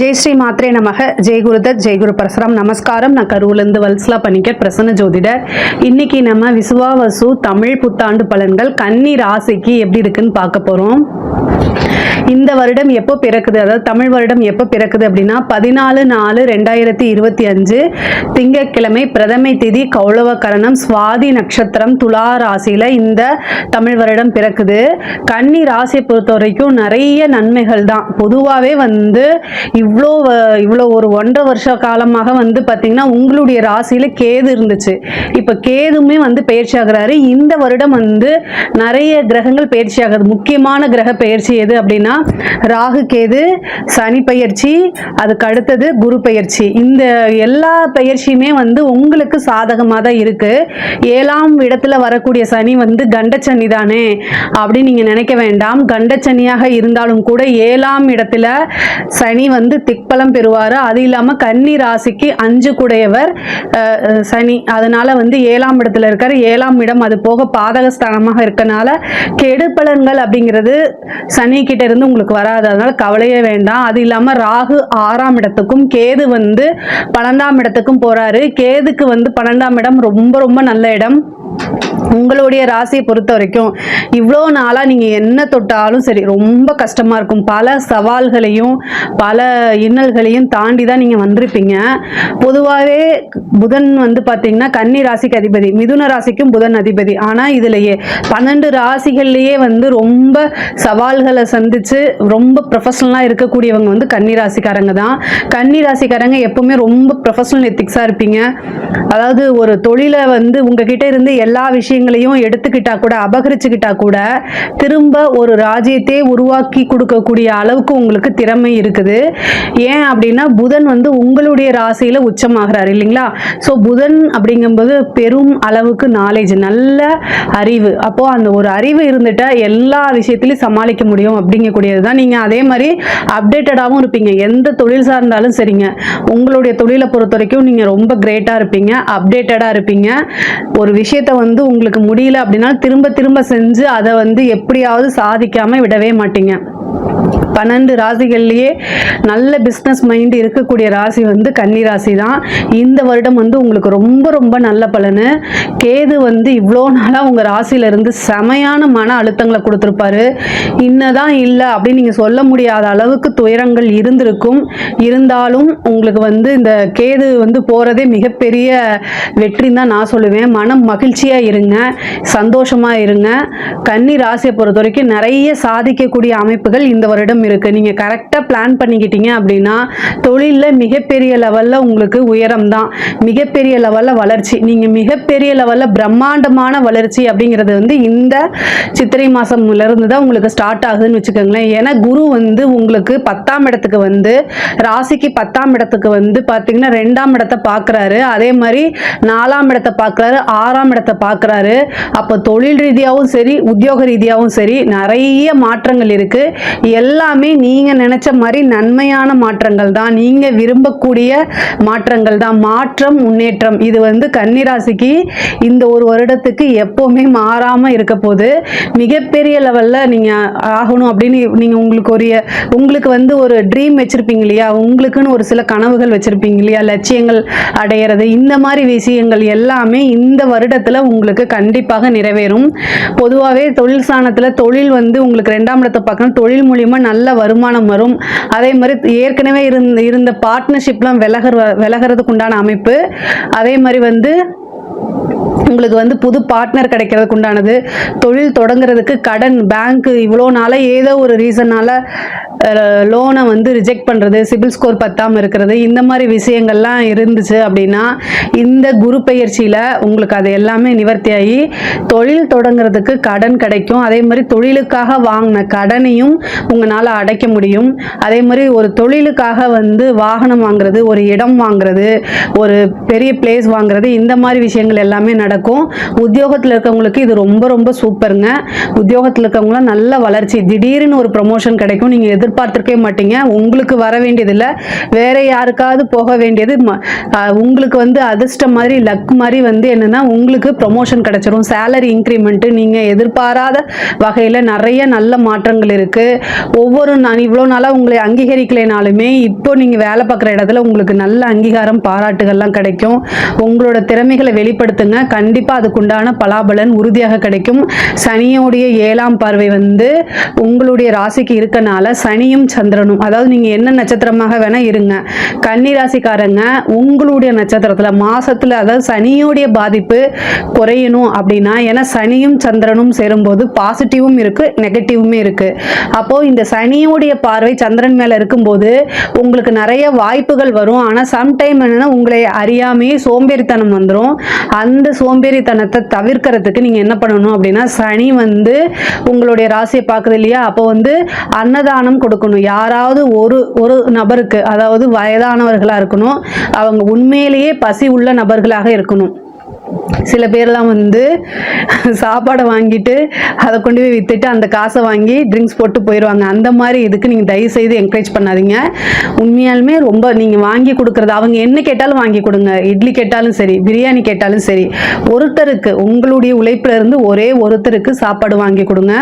ஜெய் ஸ்ரீ மாத்ரே நமக. ஜெய் குருதத் ஜெய் குரு பரசுராம் நமஸ்காரம். நான் கரூர்லேருந்து வல்சலா பணிக்கர் பிரசன்ன ஜோதிடர். இன்னைக்கு நம்ம விசுவாவசு தமிழ் புத்தாண்டு பலன்கள் கன்னி ராசிக்கு எப்படி இருக்குன்னு பார்க்க போகிறோம் இந்த வருடம் எப்போ பிறக்குது? அதாவது தமிழ் வருடம் எப்போ பிறக்குது அப்படின்னா பதினாலு நாலு ரெண்டாயிரத்தி இருபத்தி அஞ்சு திங்கட்கிழமை பிரதமை திதி கௌளவ கரணம் சுவாதி நட்சத்திரம் துலா ராசியில் இந்த தமிழ் வருடம் பிறக்குது. கன்னி ராசியை பொறுத்த வரைக்கும் நிறைய நன்மைகள் தான். பொதுவாகவே வந்து இவ்வளோ வ- இவ்வளோ ஒரு ஒன்றரை வருஷ காலமாக வந்து பார்த்தீங்கன்னா உங்களுடைய ராசியில் கேது இருந்துச்சு. இப்போ கேதுமே வந்து பயிற்சி ஆகிறாரு. இந்த வருடம் வந்து நிறைய கிரகங்கள் பயிற்சி ஆகுது. முக்கியமான கிரக பயிற்சி எது அப்படின்னா ராகு கேது சனி பயிற்சி அதுக்கு அடுத்தது குரு பயிற்சி. இந்த எல்லா பயிற்சியுமே வந்து உங்களுக்கு சாதகமாக தான் இருக்குது ஏழாம் இடத்துல வரக்கூடிய சனி வந்து கண்டச்சனி தானே அப்படின்னு நீங்கள் நினைக்க வேண்டாம். கண்டச்சனியாக இருந்தாலும் கூட ஏழாம் இடத்துல சனி வந்து திக்பலம் பெறுவார்? அது இல்லாமல் கன்னி ராசிக்கு அஞ்சு குடையவர் சனி. அதனால வந்து ஏழாம் இடத்துல இருக்கார். ஏழாம் இடம் அது போக பாதக ஸ்தானமாக இருக்கனால கெடு பலன்கள் அப்படிங்கிறது சனி கிட்ட இருந்து உங்களுக்கு வராது. அதனால கவலையே வேண்டாம். அது இல்லாமல் ராகு ஆறாம் இடத்துக்கும் கேது வந்து பன்னெண்டாம் இடத்துக்கும் போகிறாரு கேதுக்கு வந்து பன்னெண்டாம் இடம் ரொம்ப ரொம்ப நல்ல இடம். உங்களுடைய ராசியை பொறுத்த வரைக்கும் இவ்வளோ நாளாக நீங்கள் என்ன தொட்டாலும் சரி ரொம்ப கஷ்டமாக இருக்கும். பல சவால்களையும் பல இன்னல்களையும் தாண்டி தான் நீங்கள் வந்திருப்பீங்க. பொதுவாகவே புதன் வந்து பார்த்தீங்கன்னா கன்னி ராசிக்கு அதிபதி மிதுன ராசிக்கும் புதன் அதிபதி. ஆனால் இதுலேயே பன்னெண்டு ராசிகள்லேயே வந்து ரொம்ப சவால்களை சந்தித்து ரொம்ப ப்ரொஃபஷனலாக இருக்கக்கூடியவங்க வந்து கன்னி ராசிக்காரங்க தான். கன்னி ராசிக்காரங்க எப்பவுமே ரொம்ப ப்ரொஃபஷனல் எத்திக்ஸாக இருப்பீங்க. அதாவது ஒரு தொழிலை வந்து உங்ககிட்ட இருந்து எல்லா விஷயங்களையும் எடுத்துக்கிட்டா கூட அபகரிச்சுக்கிட்டா கூட திரும்ப ஒரு ராஜ்யத்தை உருவாக்கி கொடுக்கக்கூடிய அளவுக்கு உங்களுக்கு திறமை இருக்குது. ஏன் அப்படின்னா புதன் வந்து உங்களுடைய ராசியில உச்சமாகிறார் இல்லைங்களா? ஸோ புதன் அப்படிங்கும்போது பெரும் அளவுக்கு நாலேஜ் நல்ல அறிவு. அப்போ அந்த ஒரு அறிவு இருந்துட்டா எல்லா விஷயத்திலையும் சமாளிக்க முடியும் அப்படிங்கக்கூடியது தான் நீங்கள் அதே மாதிரி அப்டேட்டடாகவும் இருப்பீங்க. எந்த தொழில் சார்ந்தாலும் சரிங்க. உங்களுடைய தொழிலை பொறுத்த வரைக்கும் நீங்கள் ரொம்ப கிரேட்டாக இருப்பீங்க அப்டேட்டடாக இருப்பீங்க. ஒரு விஷயத்த வந்து உங்களுக்கு முடியல அப்படின்னா திரும்ப திரும்ப செஞ்சு அதை வந்து எப்படியாவது சாதிக்காமல் விடவே மாட்டீங்க. பன்னெண்டு ராசிகள்லேயே நல்ல பிஸ்னஸ் மைண்ட் இருக்கக்கூடிய ராசி வந்து கன்னி ராசி தான் இந்த வருடம் வந்து உங்களுக்கு ரொம்ப ரொம்ப நல்ல பலனு. கேது வந்து இவ்வளோ நாளாக உங்கள் ராசியிலேருந்து செமையான மன அழுத்தங்களை கொடுத்துருப்பாரு. இன்னதான் இல்லை அப்படின்னு நீங்கள் சொல்ல முடியாத அளவுக்கு துயரங்கள் இருந்திருக்கும். இருந்தாலும் உங்களுக்கு வந்து இந்த கேது வந்து போகிறதே மிகப்பெரிய வெற்றின்னு தான் நான் சொல்லுவேன். மனம் மகிழ்ச்சியாக இருங்க சந்தோஷமாக இருங்க. கன்னி ராசியை பொறுத்த வரைக்கும் நிறைய சாதிக்கக்கூடிய அமைப்புகள் இந்த வருடம் இருக்கு. நீங்கள் கரெக்டாக பிளான் பண்ணிக்கிட்டீங்க அப்படின்னா தொழிலில் மிகப்பெரிய லெவலில் உங்களுக்கு உயரம் தான். மிகப்பெரிய லெவலில் வளர்ச்சி. நீங்கள் மிகப்பெரிய லெவலில் பிரம்மாண்டமான வளர்ச்சி அப்படிங்கிறது வந்து இந்த சித்திரை மாதம்ல இருந்து தான் உங்களுக்கு ஸ்டார்ட் ஆகுதுன்னு வச்சுக்கோங்களேன். ஏன்னா குரு வந்து உங்களுக்கு பத்தாம் இடத்துக்கு வந்து ராசிக்கு பத்தாம் இடத்துக்கு வந்து பார்த்தீங்கன்னா ரெண்டாம் இடத்தை பார்க்குறாரு அதே மாதிரி நாலாம் இடத்தை பார்க்குறாரு ஆறாம் இடத்தை பார்க்குறாரு அப்போ தொழில் ரீதியாகவும் சரி உத்தியோக ரீதியாகவும் சரி நிறைய மாற்றங்கள் இருக்கு. எல்லாமே நீங்கள் நினச்ச மாதிரி நன்மையான மாற்றங்கள் தான். நீங்கள் விரும்பக்கூடிய மாற்றங்கள் தான். மாற்றம் முன்னேற்றம். இது வந்து கன்னிராசிக்கு இந்த ஒரு வருடத்துக்கு எப்போவுமே மாறாமல் இருக்க போது மிகப்பெரிய லெவலில் நீங்கள் ஆகணும் அப்படின்னு நீங்கள் உங்களுக்கு ஒரு உங்களுக்கு வந்து ஒரு ட்ரீம் வச்சுருப்பீங்க இல்லையா? உங்களுக்குன்னு ஒரு சில கனவுகள் வச்சுருப்பீங்க இல்லையா? லட்சியங்கள் அடையிறது இந்த மாதிரி விஷயங்கள் எல்லாமே இந்த வருடத்தில் உங்களுக்கு கண்டிப்பாக நிறைவேறும். பொதுவாகவே தொழில் ஸ்தானத்துல தொழில் வந்து உங்களுக்கு ரெண்டாம் இடத்தை பார்க்கணும். தொழில் மூலியமாக நல்ல வருமானம் வரும். அதே மாதிரி ஏற்கனவே இருந்த இருந்த பார்ட்னர்ஷிப்லாம் விலகிற விலகிறதுக்கு உண்டான அமைப்பு. அதே மாதிரி வந்து உங்களுக்கு வந்து புது பார்ட்னர் கிடைக்கிறதுக்கு உண்டானது. தொழில் தொடங்குறதுக்கு கடன் பேங்க் இவ்வளோ நாளாக ஏதோ ஒரு ரீசனால லோனை வந்து ரிஜெக்ட் பண்ணுறது சிபில் ஸ்கோர் பத்தாமல் இருக்கிறது இந்த மாதிரி விஷயங்கள்லாம் இருந்துச்சு அப்படின்னா இந்த குரு பயிற்சியில் உங்களுக்கு அது எல்லாமே நிவர்த்தியாகி தொழில் தொடங்குறதுக்கு கடன் கிடைக்கும். அதே மாதிரி தொழிலுக்காக வாங்கின கடனையும் உங்களால் அடைக்க முடியும். அதே மாதிரி ஒரு தொழிலுக்காக வந்து வாகனம் வாங்குறது ஒரு இடம் வாங்குறது ஒரு பெரிய பிளேஸ் வாங்குறது இந்த மாதிரி விஷயங்கள் எல்லாமே நடக்கும். இருக்கும். உத்தியோகத்தில் இருக்கவங்களுக்கு இது ரொம்ப ரொம்ப சூப்பருங்க. உத்தியோகத்தில் இருக்கவங்களாம் நல்ல வளர்ச்சி. திடீர்னு ஒரு ப்ரொமோஷன் கிடைக்கும். நீங்கள் எதிர்பார்த்துருக்கவே மாட்டீங்க. உங்களுக்கு வர வேண்டியதில்லை. வேற யாருக்காவது போக வேண்டியது உங்களுக்கு வந்து அதிர்ஷ்டம் மாதிரி லக் மாதிரி வந்து என்னன்னா உங்களுக்கு ப்ரொமோஷன் கிடைச்சிரும். சேலரி இன்க்ரிமெண்ட்டு நீங்கள் எதிர்பாராத வகையில் நிறைய நல்ல மாற்றங்கள் இருக்குது ஒவ்வொரு நான் இவ்வளோ நாளாக உங்களை அங்கீகரிக்கலைனாலுமே இப்போ நீங்கள் வேலை பார்க்குற இடத்துல உங்களுக்கு நல்ல அங்கீகாரம் பாராட்டுகள்லாம் கிடைக்கும். உங்களோட திறமைகளை வெளிப்படுத்துங்க. கண்டிப்பாக அதுக்குண்டான பலாபலன் உறுதியாக கிடைக்கும். சனியோடைய ஏழாம் பார்வை வந்து உங்களுடைய ராசிக்கு இருக்கனால சனியும் சந்திரனும். அதாவது நீங்கள் என்ன நட்சத்திரமாக வேணால் இருங்க. கன்னி ராசிக்காரங்க உங்களுடைய நட்சத்திரத்தில் மாதத்தில் அதாவது சனியோடைய பாதிப்பு குறையணும் அப்படின்னா ஏன்னா சனியும் சந்திரனும் சேரும்போது பாசிட்டிவும் இருக்கு நெகட்டிவுமே இருக்கு. அப்போ இந்த சனியோடைய பார்வை சந்திரன் மேல இருக்கும்போது உங்களுக்கு நிறைய வாய்ப்புகள் வரும். ஆனால் சம்டைம் என்னன்னா உங்களை அறியாமையே சோம்பேறித்தனம் வந்துடும் அந்த சோம்பேறித்தனத்தை தவிர்க்கிறதுக்கு நீங்கள் என்ன பண்ணணும் அப்படின்னா சனி வந்து உங்களுடைய ராசியை பார்க்குது இல்லையா? அப்போ வந்து அன்னதானம் கொடுக்கணும். யாராவது ஒரு ஒரு நபருக்கு அதாவது வயதானவர்களாக இருக்கணும். அவங்க உண்மையிலேயே பசி உள்ள நபர்களாக இருக்கணும். சில பேர்லாம் வந்து சாப்பாடை வாங்கிட்டு அதை கொண்டு போய் வித்துட்டு அந்த காசை வாங்கி ட்ரிங்க்ஸ் போட்டு போயிடுவாங்க அந்த மாதிரி இதுக்கு நீங்கள் தயவு செய்து என்கரேஜ் பண்ணாதீங்க. உண்மையாலுமே ரொம்ப நீங்கள் வாங்கி கொடுக்குறது அவங்க என்ன கேட்டாலும் வாங்கி கொடுங்க. இட்லி கேட்டாலும் சரி பிரியாணி கேட்டாலும் சரி ஒருத்தருக்கு உங்களுடைய உழைப்பில் இருந்து ஒரே ஒருத்தருக்கு சாப்பாடு வாங்கி கொடுங்க.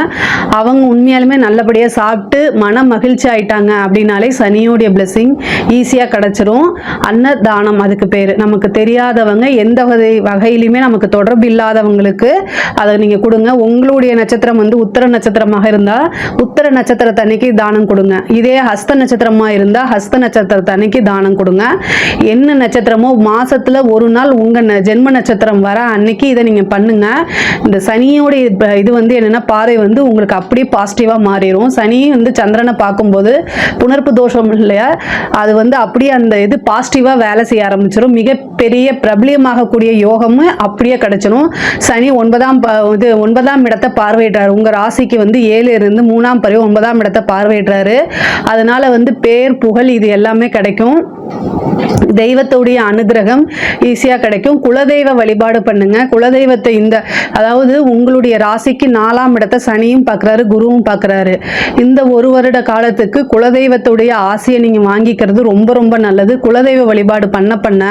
அவங்க உண்மையாலுமே நல்லபடியாக சாப்பிட்டு மன மகிழ்ச்சி ஆயிட்டாங்க அப்படின்னாலே சனியோடைய blessing ஈஸியாக கிடச்சிரும். அன்னதானம் அதுக்கு பேர். நமக்கு தெரியாதவங்க எந்த வகை வகையில் டெய்லியுமே நமக்கு தொடர்பு இல்லாதவங்களுக்கு அதை நீங்கள் கொடுங்க. உங்களுடைய நட்சத்திரம் வந்து உத்தர நட்சத்திரமாக இருந்தால் உத்தர நட்சத்திரத்தன்னைக்கு தானம் கொடுங்க. இதே ஹஸ்த நட்சத்திரமாக இருந்தால் ஹஸ்த நட்சத்திரத்தன்னைக்கு தானம் கொடுங்க. என்ன நட்சத்திரமோ மாதத்தில் ஒரு நாள் உங்கள் ந- ஜென்ம நட்சத்திரம் வர அன்னைக்கு இதை நீங்கள் பண்ணுங்க. இந்த சனியோடைய இது வந்து என்னென்னா பாறை வந்து உங்களுக்கு அப்படியே பாசிட்டிவாக மாறிடும் சனி வந்து சந்திரனை பார்க்கும்போது புணர்ப்பு தோஷம் இல்லையா? அது வந்து அப்படியே அந்த இது பாசிட்டிவாக வேலை செய்ய ஆரம்பிச்சிடும் மிகப்பெரிய பிரபலியமாகக்கூடிய யோகமும் அப்படியே கிடைச்சிடும் சனி ஒன்பதாம் இது ஒன்பதாம் இடத்தை பார்வையிடுறாரு உங்கள் ராசிக்கு வந்து ஏழு இருந்து மூணாம் பறவை ஒன்பதாம் இடத்தை பார்வையிடுறாரு. அதனால வந்து பேர் புகழ் இது எல்லாமே கிடைக்கும். தெய்வத்துடைய அனுகிரகம் ஈஸியாக கிடைக்கும். குலதெய்வ வழிபாடு பண்ணுங்க. குலதெய்வத்தை இந்த அதாவது உங்களுடைய ராசிக்கு நாலாம் இடத்தை சனியும் பார்க்குறாரு குருவும் பார்க்குறாரு இந்த ஒரு வருட காலத்துக்கு குலதெய்வத்துடைய ஆசையை நீங்கள் வாங்கிக்கிறது ரொம்ப ரொம்ப நல்லது. குலதெய்வ வழிபாடு பண்ண பண்ண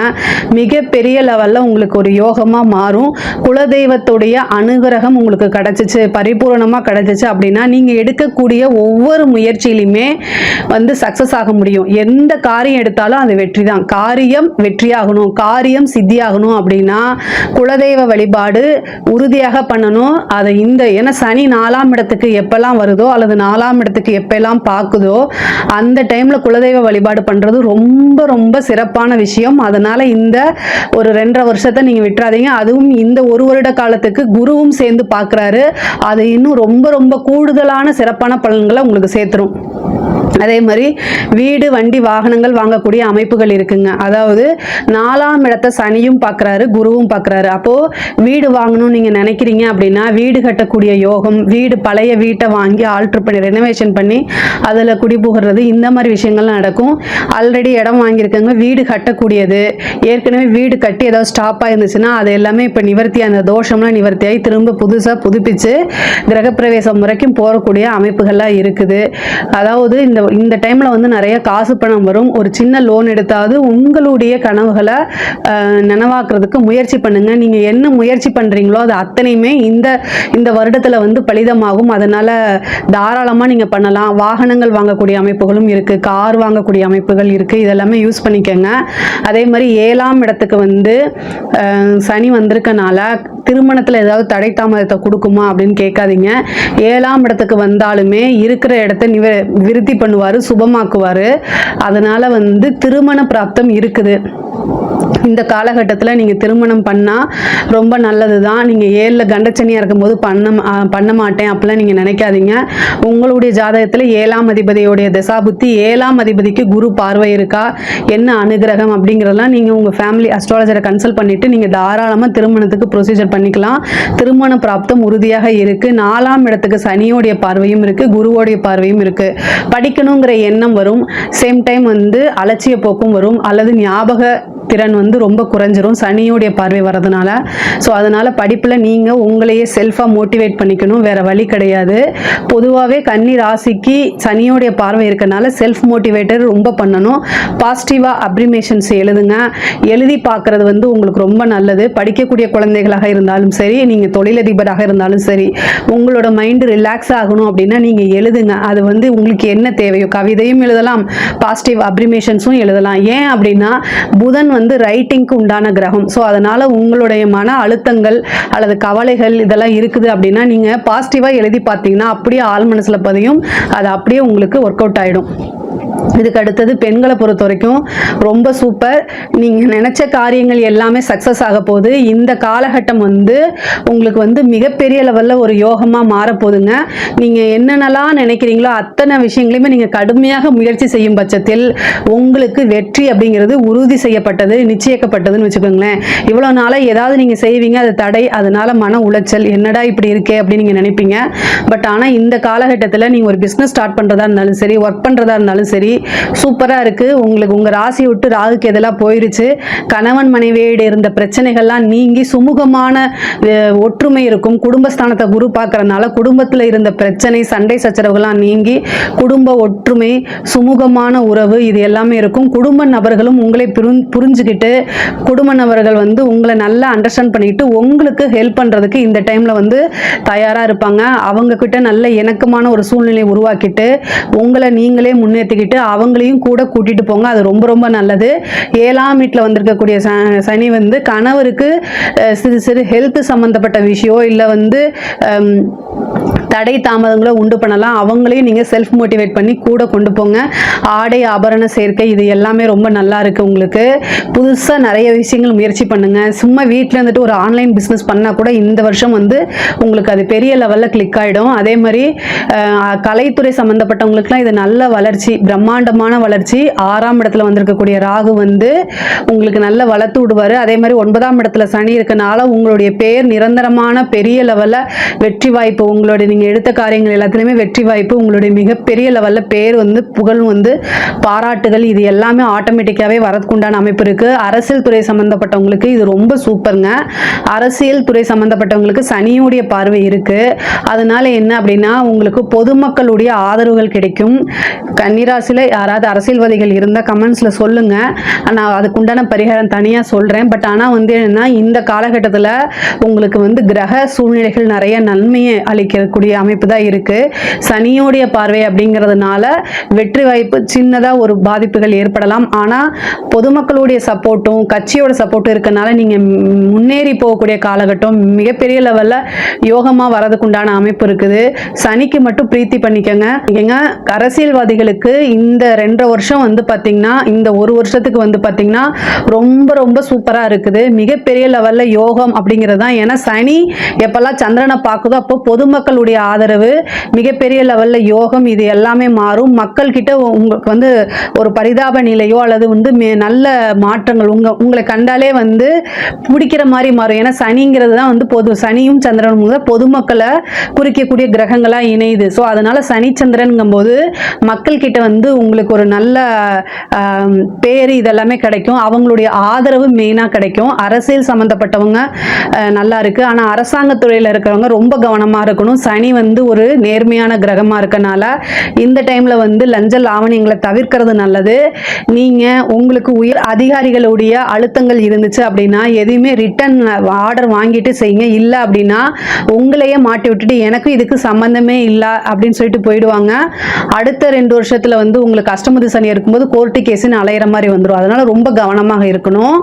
மிகப்பெரிய லெவலில் உங்களுக்கு ஒரு யோகம் யோகமாக மாறும். குலதெய்வத்துடைய அனுகிரகம் உங்களுக்கு கிடைச்சிச்சு பரிபூரணமாக கிடைச்சிச்சு அப்படின்னா நீங்கள் எடுக்கக்கூடிய ஒவ்வொரு முயற்சியிலுமே வந்து சக்ஸஸ் ஆக முடியும். எந்த காரியம் எடுத்தாலும் அது வெற்றி தான் காரியம் வெற்றியாகணும் காரியம் சித்தியாகணும் அப்படின்னா குலதெய்வ வழிபாடு உறுதியாக பண்ணணும். அதை இந்த ஏன்னா சனி நாலாம் இடத்துக்கு எப்பெல்லாம் வருதோ அல்லது நாலாம் இடத்துக்கு எப்பெல்லாம் பார்க்குதோ அந்த டைமில் குலதெய்வ வழிபாடு பண்ணுறது ரொம்ப ரொம்ப சிறப்பான விஷயம். அதனால் இந்த ஒரு ரெண்டரை வருஷத்தை நீங்கள் விட்டுறாதீங்க அதுவும் இந்த ஒரு வருட காலத்துக்கு குருவும் சேர்ந்து பார்க்குறாரு. அது இன்னும் ரொம்ப ரொம்ப கூடுதலான சிறப்பான பலன்களை உங்களுக்கு சேர்த்துரும். அதே மாதிரி வீடு வண்டி வாகனங்கள் வாங்கக்கூடிய அமைப்புகள் இருக்குங்க. அதாவது நாலாம் இடத்த சனியும் பார்க்குறாரு குருவும் பார்க்குறாரு அப்போது வீடு வாங்கணும்னு நீங்கள் நினைக்கிறீங்க அப்படின்னா வீடு கட்டக்கூடிய யோகம் வீடு பழைய வீட்டை வாங்கி ஆல்ட்ரு பண்ணி ரெனோவேஷன் பண்ணி அதில் குடிபுகிறது இந்த மாதிரி விஷயங்கள்லாம் நடக்கும். ஆல்ரெடி இடம் வாங்கியிருக்கவங்க வீடு கட்டக்கூடியது. ஏற்கனவே வீடு கட்டி ஏதாவது ஸ்டாப்பாக இருந்துச்சுன்னா அது எல்லாமே இப்போ நிவர்த்தி அந்த தோஷம்லாம் நிவர்த்தியாகி திரும்ப புதுசாக புதுப்பித்து கிரகப்பிரவேசம் வரைக்கும் போகக்கூடிய அமைப்புகள்லாம் இருக்குது. அதாவது இந்த இந்த டைமில் வந்து நிறைய காசு பணம் வரும். ஒரு சின்ன லோன் எடுத்தாவது உங்களுடைய கனவுகளை நனவாக்குறதுக்கு முயற்சி பண்ணுங்கள் நீங்கள் என்ன முயற்சி பண்ணுறீங்களோ அது அத்தனையுமே இந்த இந்த வருடத்தில் வந்து பலிதமாகும். அதனால் தாராளமாக நீங்கள் பண்ணலாம். வாகனங்கள் வாங்கக்கூடிய அமைப்புகளும் இருக்குது கார் வாங்கக்கூடிய அமைப்புகள் இருக்குது இதெல்லாமே யூஸ் பண்ணிக்கோங்க. அதே மாதிரி ஏழாம் இடத்துக்கு வந்து சனி வந்திருக்கனால திருமணத்தில் ஏதாவது தடை தாமதத்தை கொடுக்குமா அப்படின்னு கேட்காதீங்க. ஏழாம் இடத்துக்கு வந்தாலுமே இருக்கிற இடத்த நிவ விருத்தி பண்ணுவார் சுபமாக்குவார். அதனால் வந்து திருமண பிராப்தம் இருக்குது. இந்த காலகட்டத்தில் நீங்கள் திருமணம் பண்ணால் ரொம்ப நல்லது தான் நீங்கள் ஏழில் கண்டச்சனியாக இருக்கும்போது பண்ண பண்ண மாட்டேன் அப்படிலாம் நீங்கள் நினைக்காதீங்க. உங்களுடைய ஜாதகத்தில் ஏழாம் அதிபதியோடைய தசாபுத்தி ஏழாம் அதிபதிக்கு குரு பார்வை இருக்கா? என்ன அனுகிரகம் அப்படிங்கிறதெல்லாம் நீங்கள் உங்கள் ஃபேமிலி அஸ்ட்ராலஜரை கன்சல்ட் பண்ணிவிட்டு நீங்கள் தாராளமாக திருமணத்துக்கு ப்ரொசீஜர் பண்ணிக்கலாம். திருமண பிராப்தம் உறுதியாக இருக்குது நாலாம் இடத்துக்கு சனியோடைய பார்வையும் இருக்குது குருவோடைய பார்வையும் இருக்குது படிக்கணுங்கிற எண்ணம் வரும். சேம் டைம் வந்து அலட்சிய போக்கும் வரும். அல்லது ஞாபக திறன் வந்து ரொம்ப குறைஞ்சிரும். சனியோடைய பார்வை வர்றதுனால. ஸோ அதனால் படிப்பில் நீங்கள் உங்களையே செல்ஃபாக மோட்டிவேட் பண்ணிக்கணும். வேறு வழி கிடையாது. பொதுவாகவே கன்னி ராசிக்கு சனியோடைய பார்வை இருக்கனால செல்ஃப் மோட்டிவேட்டர் ரொம்ப பண்ணணும். பாசிட்டிவாக அப்ரிமேஷன்ஸ் எழுதுங்க. எழுதி பார்க்குறது வந்து உங்களுக்கு ரொம்ப நல்லது. படிக்கக்கூடிய குழந்தைகளாக இருந்தாலும் சரி நீங்கள் தொழிலதிபராக இருந்தாலும் சரி உங்களோட மைண்டு ரிலாக்ஸ் ஆகணும் அப்படின்னா நீங்கள் எழுதுங்க. அது வந்து உங்களுக்கு என்ன தேவையோ கவிதையும் எழுதலாம் பாசிட்டிவ் அப்ரிமேஷன்ஸும் எழுதலாம். ஏன் அப்படின்னா புதன் வந்து ரைட்டிங்க்கு உண்டான கிரகம். ஸோ அதனால் உங்களுடைய மன அழுத்தங்கள் அல்லது கவலைகள் இதெல்லாம் இருக்குது அப்படின்னா நீங்கள் பாசிட்டிவாக எழுதி பார்த்தீங்கன்னா அப்படியே ஆள் மனசில் பதியும். அது அப்படியே உங்களுக்கு ஒர்க் அவுட் ஆகிடும் இதுக்கு அடுத்தது பெண்களை பொறுத்த வரைக்கும் ரொம்ப சூப்பர் நீங்கள் நினச்ச காரியங்கள் எல்லாமே சக்ஸஸ் ஆக போகுது. இந்த காலகட்டம் வந்து உங்களுக்கு வந்து மிகப்பெரிய லெவலில் ஒரு யோகமாக மாறப்போகுதுங்க நீங்கள் என்னென்னலாம் நினைக்கிறீங்களோ அத்தனை விஷயங்களையுமே நீங்கள் கடுமையாக முயற்சி செய்யும் பட்சத்தில் உங்களுக்கு வெற்றி அப்படிங்கிறது உறுதி செய்யப்பட்டது நிச்சயிக்கப்பட்டதுன்னு வச்சுக்கோங்களேன். இவ்வளோ நாளாக ஏதாவது நீங்கள் செய்வீங்க அது தடை அதனால மன உளைச்சல் என்னடா இப்படி இருக்கே அப்படின்னு நீங்கள் நினைப்பீங்க. பட் ஆனால் இந்த காலகட்டத்தில் நீங்கள் ஒரு பிஸ்னஸ் ஸ்டார்ட் பண்ணுறதா இருந்தாலும் சரி ஒர்க் பண்ணுறதா இருந்தாலும் சரி சூப்பராக இருக்குது உங்களுக்கு உங்கள் ராசி விட்டு ராகுக்கு எதெல்லாம் போயிருச்சு? கணவன் மனைவியோடு இருந்த பிரச்சனைகள்லாம் நீங்கி சுமூகமான ஒற்றுமை இருக்கும். குடும்பஸ்தானத்தை குரு பார்க்குறதுனால குடும்பத்தில் இருந்த பிரச்சனை சண்டை சச்சரவுகள்லாம் நீங்கி குடும்ப ஒற்றுமை சுமூகமான உறவு இது எல்லாமே இருக்கும். குடும்ப நபர்களும் உங்களை புரிஞ்சுக்கிட்டு குடும்ப நபர்கள் வந்து உங்களை நல்லா அண்டர்ஸ்டாண்ட் பண்ணிக்கிட்டு உங்களுக்கு ஹெல்ப் பண்ணுறதுக்கு இந்த டைமில் வந்து தயாராக இருப்பாங்க. அவங்க கிட்ட நல்ல இணக்கமான ஒரு சூழ்நிலையை உருவாக்கிட்டு உங்களை நீங்களே முன்னேற்றிக்கிட்டு அவங்களையும் கூட கூட்டிட்டு போங்க. அது ரொம்ப ரொம்ப நல்லது. ஏழாம் வீட்டில் வந்திருக்கக்கூடிய ச- சனி வந்து கணவருக்கு சிறு சிறு ஹெல்த் சம்மந்தப்பட்ட விஷயம் இல்லை வந்து தடை தாமதங்களை உண்டு பண்ணலாம். அவங்களையும் நீங்கள் செல்ஃப் மோட்டிவேட் பண்ணி கூட கொண்டு போங்க. ஆடை ஆபரண சேர்க்கை இது எல்லாமே ரொம்ப நல்லா இருக்குது உங்களுக்கு. புதுசாக நிறைய விஷயங்கள் முயற்சி பண்ணுங்கள் சும்மா வீட்டில் இருந்துட்டு ஒரு ஆன்லைன் பிஸ்னஸ் பண்ணால் கூட இந்த வருஷம் வந்து உங்களுக்கு அது பெரிய லெவலில் கிளிக் ஆகிடும் அதே மாதிரி கலைத்துறை சம்மந்தப்பட்டவங்களுக்குலாம் இது நல்ல வளர்ச்சி பிரம்மாண்டமான வளர்ச்சி. ஆறாம் இடத்துல வந்திருக்கக்கூடிய ராகு வந்து உங்களுக்கு நல்ல வளர்த்து விடுவார். அதே மாதிரி ஒன்பதாம் இடத்துல சனி இருக்கனால உங்களுடைய பேர் நிரந்தரமான பெரிய லெவலில் வெற்றி வாய்ப்பு உங்களுடைய நீங்கள் எடுத்த காரியங்கள் எல்லாத்துலேயுமே வெற்றி வாய்ப்பு உங்களுடைய மிகப்பெரிய லெவலில் பேர் வந்து புகழ் வந்து பாராட்டுகள் இது எல்லாமே ஆட்டோமேட்டிக்காகவே வரதுக்குண்டான அமைப்பு இருக்குது அரசியல் துறை சம்மந்தப்பட்டவங்களுக்கு இது ரொம்ப சூப்பருங்க அரசியல் துறை சம்மந்தப்பட்டவங்களுக்கு சனியுடைய பார்வை இருக்குது அதனால என்ன அப்படின்னா உங்களுக்கு பொதுமக்களுடைய ஆதரவுகள் கிடைக்கும். கன்னிராசியில் யாராவது அரசியல்வாதிகள் இருந்தால் கமெண்ட்ஸில் சொல்லுங்கள் நான் அதுக்குண்டான பரிகாரம் தனியாக சொல்கிறேன் பட் ஆனால் வந்து என்னென்னா இந்த காலகட்டத்தில் உங்களுக்கு வந்து கிரக சூழ்நிலைகள் நிறைய நன்மையை அளிக்கக்கூடிய அமைப்பு தான் இருக்குது சனியோடைய பார்வை அப்படிங்கிறதுனால வெற்றி வாய்ப்பு சின்னதாக ஒரு பாதிப்புகள் ஏற்படலாம். ஆனால் பொதுமக்களுடைய சப்போர்ட்டும் கட்சியோட சப்போர்ட்டும் இருக்கனால நீங்கள் முன்னேறி போகக்கூடிய காலகட்டம் மிகப்பெரிய லெவலில் யோகமாக வரதுக்குண்டான அமைப்பு இருக்குது. சனிக்கு மட்டும் பிரீத்தி பண்ணிக்கோங்க. ஏங்க அரசியல்வாதிகளுக்கு இந்த ரெண்டரை வருஷம் வந்து பார்த்திங்கன்னா இந்த ஒரு வருஷத்துக்கு வந்து பார்த்திங்கன்னா ரொம்ப ரொம்ப சூப்பராக இருக்குது. மிகப்பெரிய லெவலில் யோகம் அப்படிங்கிறது தான். ஏன்னா சனி எப்போல்லாம் சந்திரனை பார்க்குதோ அப்போ பொதுமக்களுடைய ஆதரவு மிகப்பெரிய லெவலில் யோகம் இது எல்லாமே மாறும். மக்கள்கிட்ட உங்களுக்கு வந்து ஒரு பரிதாப நிலையோ அல்லது வந்து மே- நல்ல மாற்றங்கள் உங்கள் உங்களை கண்டாலே வந்து பிடிக்கிற மாதிரி மாறும். ஏன்னா சனிங்கிறது தான் வந்து பொது சனியும் சந்திரனும் முதல் பொதுமக்களை குறிக்கக்கூடிய கிரகங்களாக இணையுது. ஸோ அதனால் சனி சந்திரனுங்கும்போது மக்கள்கிட்ட வந்து உங்களுக்கு ஒரு நல்ல பேர் இதெல்லாமே கிடைக்கும். அவங்களுடைய ஆதரவு மெயினாக கிடைக்கும். அரசியல் சம்மந்தப்பட்டவங்க நல்லா இருக்கு. ஆனால் அரசாங்கத்துறையில் இருக்கிறவங்க ரொம்ப கவனமாக இருக்கணும். சனி வந்து ஒரு நேர்மையான கிரகமாக இருக்கனால இந்த டைமில் வந்து லஞ்ச லாவணியங்களை தவிர்க்கிறது நல்லது. நீங்கள் உங்களுக்கு உயர் அதிகாரிகளுடைய அழுத்தங்கள் இருந்துச்சு அப்படின்னா எதையுமே ரிட்டன் ஆர்டர் வாங்கிட்டு செய்யுங்க. இல்லை அப்படின்னா உங்களையே மாட்டி விட்டுட்டு எனக்கு இதுக்கு சம்மந்தமே இல்லை அப்படின்னு சொல்லிட்டு போயிடுவாங்க. அடுத்த ரெண்டு வருஷத்தில் வந்து உங்களுக்கு அஷ்டமதி சனி இருக்கும்போது கோர்ட்டு கேஸுன்னு அலையிற மாதிரி வந்துடும் அதனால் ரொம்ப கவனமாக இருக்கணும்.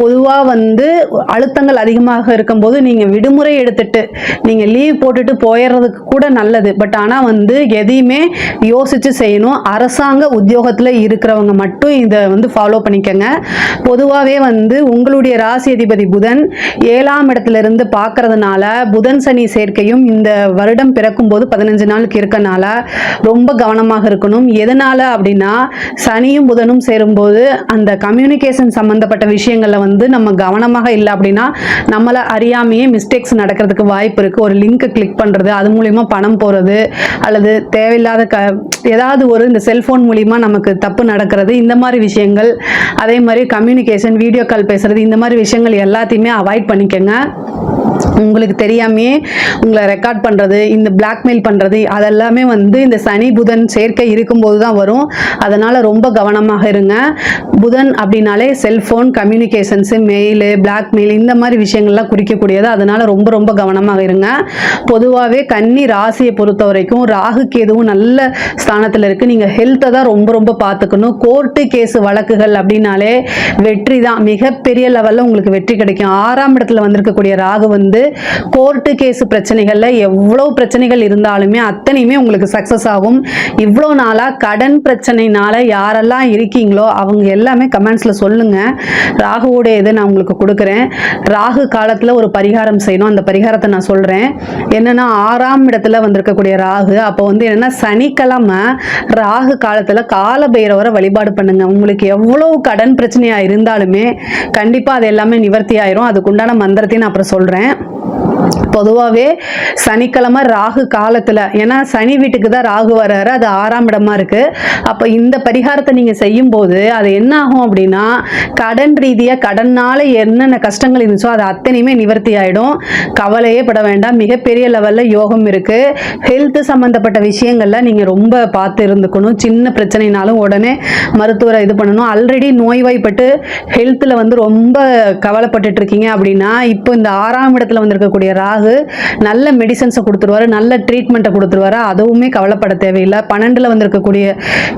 பொதுவாக வந்து அழுத்தங்கள் அதிகமாக இருக்கும்போது நீங்கள் விடுமுறை எடுத்துட்டு நீங்கள் லீவ் போட்டுட்டு போயிடுறதுக்கு கூட நல்லது. பட் ஆனால் வந்து எதையுமே யோசிச்சு செய்யணும். அரசாங்க உத்தியோகத்தில் இருக்கிறவங்க மட்டும் இதை வந்து ஃபாலோ பண்ணிக்கங்க. பொதுவாகவே வந்து உங்களுடைய ராசி அதிபதி புதன் ஏழாம் இடத்துல இருந்து பார்க்கறதுனால புதன் சனி சேர்க்கையும் இந்த வருடம் பிறக்கும்போது பதினஞ்சு நாளுக்கு இருக்கனால ரொம்ப கவனமாக இருக்கணும். எதனால் அப்படின்னா சனியும் புதனும் சேரும்போது அந்த கம்யூனிகேஷன் சம்மந்தப்பட்ட விஷயங்களில் வந்து நம்ம கவனமாக இல்லை அப்படின்னா நம்மளை அறியாமையே மிஸ்டேக்ஸ் நடக்கிறதுக்கு வாய்ப்பு இருக்குது ஒரு லிங்க்கை கிளிக் பண்ணுறது அது அதன் மூலிமா பணம் போகிறது அல்லது தேவையில்லாத க ஏதாவது ஒரு இந்த செல்ஃபோன் மூலிமா நமக்கு தப்பு நடக்கிறது இந்த மாதிரி விஷயங்கள் அதே மாதிரி கம்யூனிகேஷன் வீடியோ கால் பேசுறது இந்த மாதிரி விஷயங்கள் எல்லாத்தையுமே அவாய்ட் பண்ணிக்கோங்க. உங்களுக்கு தெரியாமையே உங்களை ரெக்கார்ட் பண்ணுறது இந்த பிளாக்மெயில் பண்ணுறது அதெல்லாமே வந்து இந்த சனி புதன் சேர்க்கை இருக்கும்போது தான் வரும். அதனால் ரொம்ப கவனமாக இருங்க. புதன் அப்படின்னாலே செல்ஃபோன் கம்யூனிகேஷன்ஸு மெயிலு பிளாக்மெயில் இந்த மாதிரி விஷயங்கள்லாம் குறிக்கக்கூடியது. அதனால் ரொம்ப ரொம்ப கவனமாக இருங்க. பொதுவாகவே கன்னி ராசியை பொறுத்த வரைக்கும் ராகு கேதுவும் நல்ல ஸ்தானத்தில் இருக்குது நீங்கள் ஹெல்த்தை தான் ரொம்ப ரொம்ப பார்த்துக்கணும். கோர்ட்டு கேஸு வழக்குகள் அப்படின்னாலே வெற்றி தான். மிகப்பெரிய லெவலில் உங்களுக்கு வெற்றி கிடைக்கும். ஆறாம் இடத்துல வந்திருக்கக்கூடிய ராகு வந்து வந்து கோர்ட்டு கேஸ் பிரச்சனைகளில் எவ்வளோ பிரச்சனைகள் இருந்தாலுமே அத்தனையுமே உங்களுக்கு சக்ஸஸ் ஆகும். இவ்வளோ நாளாக கடன் பிரச்சனைனால யாரெல்லாம் இருக்கீங்களோ அவங்க எல்லாமே கமெண்ட்ஸில் சொல்லுங்கள் ராகுவோடைய இதை நான் உங்களுக்கு கொடுக்குறேன். ராகு காலத்தில் ஒரு பரிகாரம் செய்யணும். அந்த பரிகாரத்தை நான் சொல்கிறேன் என்னென்னா ஆறாம் இடத்துல வந்திருக்கக்கூடிய ராகு அப்போ வந்து என்னென்னா சனிக்கிழமை ராகு காலத்தில் கால பைரவரை வழிபாடு பண்ணுங்கள் உங்களுக்கு எவ்வளோ கடன் பிரச்சனையாக இருந்தாலுமே கண்டிப்பாக அது எல்லாமே நிவர்த்தி ஆயிரும். அதுக்குண்டான மந்திரத்தையும் நான் அப்புறம் சொல்கிறேன் பொதுவாகவே சனிக்கிழமை ராகு காலத்தில் ஏன்னா சனி வீட்டுக்கு தான் ராகு வர்றாரு அது ஆறாம் இடமா இருக்குது அப்போ இந்த பரிகாரத்தை நீங்கள் செய்யும்போது அது என்ன ஆகும் அப்படின்னா கடன் ரீதியாக கடனால் என்னென்ன கஷ்டங்கள் இருந்துச்சோ அது அத்தனையுமே நிவர்த்தி ஆகிடும் கவலையே பட வேண்டாம். மிகப்பெரிய லெவலில் யோகம் இருக்குது ஹெல்த் சம்மந்தப்பட்ட விஷயங்கள்ல நீங்கள் ரொம்ப பார்த்து இருந்துக்கணும். சின்ன பிரச்சனைனாலும் உடனே மருத்துவரை இது பண்ணணும். ஆல்ரெடி நோய்வாய்ப்பட்டு ஹெல்த்தில் வந்து ரொம்ப கவலைப்பட்டுட்டு இருக்கீங்க அப்படின்னா இப்போ இந்த ஆறாம் இடத்துல வந்திருக்கக்கூடிய ராகு நல்ல மெடிசன்ஸை கொடுத்துருவாரு நல்ல ட்ரீட்மெண்ட்டை கொடுத்துருவாரு. அதுவுமே கவலைப்பட தேவையில்லை. பன்னெண்டில் வந்திருக்கக்கூடிய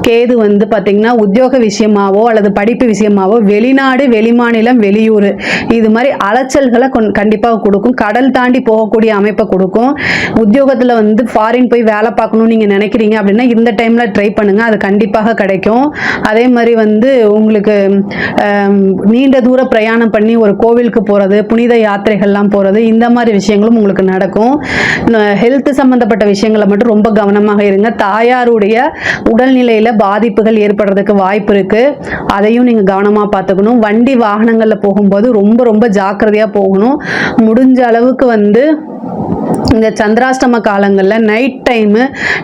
கேது வந்து பார்த்தீங்கன்னா உத்தியோக விஷயமாவோ அல்லது படிப்பு விஷயமாவோ வெளிநாடு வெளிமாநிலம் வெளியூர் இது மாதிரி அலைச்சல்களை கொண் கண்டிப்பாக கொடுக்கும். கடல் தாண்டி போகக்கூடிய அமைப்பை கொடுக்கும். உத்தியோகத்தில் வந்து ஃபாரின் போய் வேலை பார்க்கணும்னு நீங்கள் நினைக்கிறீங்க அப்படின்னா இந்த டைமில் ட்ரை பண்ணுங்கள் அது கண்டிப்பாக கிடைக்கும். அதே மாதிரி வந்து உங்களுக்கு நீண்ட தூர பிரயாணம் பண்ணி ஒரு கோவிலுக்கு போகிறது புனித யாத்திரைகள்லாம் போகிறது இந்த மாதிரி விஷயங்களும் உங்களுக்கு நடக்கும். ஹெல்த் சம்மந்தப்பட்ட விஷயங்களை மட்டும் ரொம்ப கவனமாக இருங்க. தாயாருடைய உடல்நிலையில் பாதிப்புகள் ஏற்படுறதுக்கு வாய்ப்பு இருக்குது அதையும் நீங்கள் கவனமாக பார்த்துக்கணும். வண்டி வாகனங்களில் போகும்போது ரொம்ப ரொம்ப ஜாக்கிரதையாக போகணும். முடிஞ்ச அளவுக்கு வந்து இந்த சந்திராஷ்டம காலங்களில் நைட் டைமு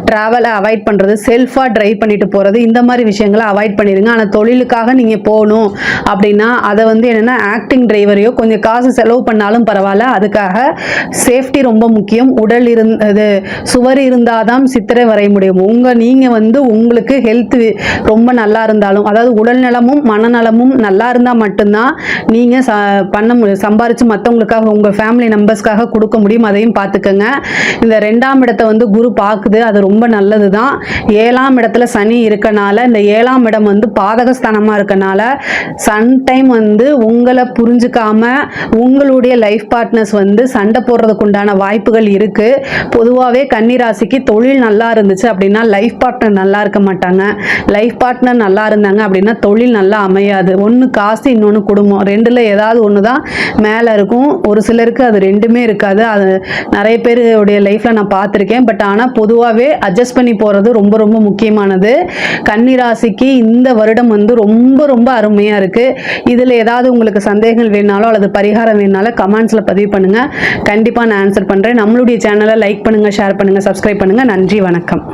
ட்ராவலை அவாய்ட் பண்ணுறது செல்ஃபாக ட்ரைவ் பண்ணிட்டு போகிறது இந்த மாதிரி விஷயங்களை அவாய்ட் பண்ணிடுங்க ஆனால் தொழிலுக்காக நீங்கள் போகணும் அப்படின்னா அதை வந்து என்னென்னா ஆக்டிங் டிரைவரையோ கொஞ்சம் காசு செலவு பண்ணாலும் பரவாயில்ல. அதுக்காக சேஃப்டி ரொம்ப முக்கியம். உடல் இருந்தது சுவர் இருந்தால் தான் சித்திரை வரைய முடியும். உங்கள் நீங்கள் வந்து உங்களுக்கு ஹெல்த் ரொம்ப நல்லா இருந்தாலும் அதாவது உடல் நலமும் மனநலமும் நல்லா இருந்தால் மட்டும்தான் நீங்கள் ச பண்ண முடியும் சம்பாரித்து மற்றவங்களுக்காக உங்கள் ஃபேமிலி மெம்பர்ஸ்க்காக கொடுக்க முடியும். அதையும் பார்த்துக்கோங்க. இந்த ரெண்டாம் இடத்தை வந்து குரு பார்க்குது அது ரொம்ப நல்லது தான் ஏழாம் இடத்துல சனி இருக்கனால இந்த ஏழாம் இடம் வந்து பாதகஸ்தானமாக இருக்கனால சம்டைம் வந்து உங்களை புரிஞ்சுக்காம உங்களுடைய லைஃப் பார்ட்னர்ஸ் வந்து சண்டை போடுறதுக்கு உண்டான வாய்ப்புகள் இருக்குது பொதுவாகவே கன்னிராசிக்கு தொழில் நல்லா இருந்துச்சு அப்படின்னா லைஃப் பார்ட்னர் நல்லா இருக்க மாட்டாங்க. லைஃப் பார்ட்னர் நல்லா இருந்தாங்க அப்படின்னா தொழில் நல்லா அமையாது. ஒன்று காசு இன்னொன்று குடும்பம். ரெண்டில் ஏதாவது ஒன்று தான் மேலே இருக்கும். ஒரு சிலருக்கு அது ரெண்டுமே இருக்காது. அது நிறைய பேர் பேருடைய லைஃப்பில் நான் பார்த்துருக்கேன். பட் ஆனால் பொதுவாகவே அட்ஜஸ்ட் பண்ணி போகிறது ரொம்ப ரொம்ப முக்கியமானது. கன்னிராசிக்கு இந்த வருடம் வந்து ரொம்ப ரொம்ப அருமையாக இருக்குது இதில் ஏதாவது உங்களுக்கு சந்தேகங்கள் வேணாலோ அல்லது பரிகாரம் வேணாலும் கமெண்ட்ஸில் பதிவு பண்ணுங்கள் கண்டிப்பாக நான் ஆன்சர் பண்ணுறேன் நம்மளுடைய சேனலை லைக் பண்ணுங்கள் ஷேர் பண்ணுங்கள் சப்ஸ்கிரைப் பண்ணுங்கள் நன்றி வணக்கம்.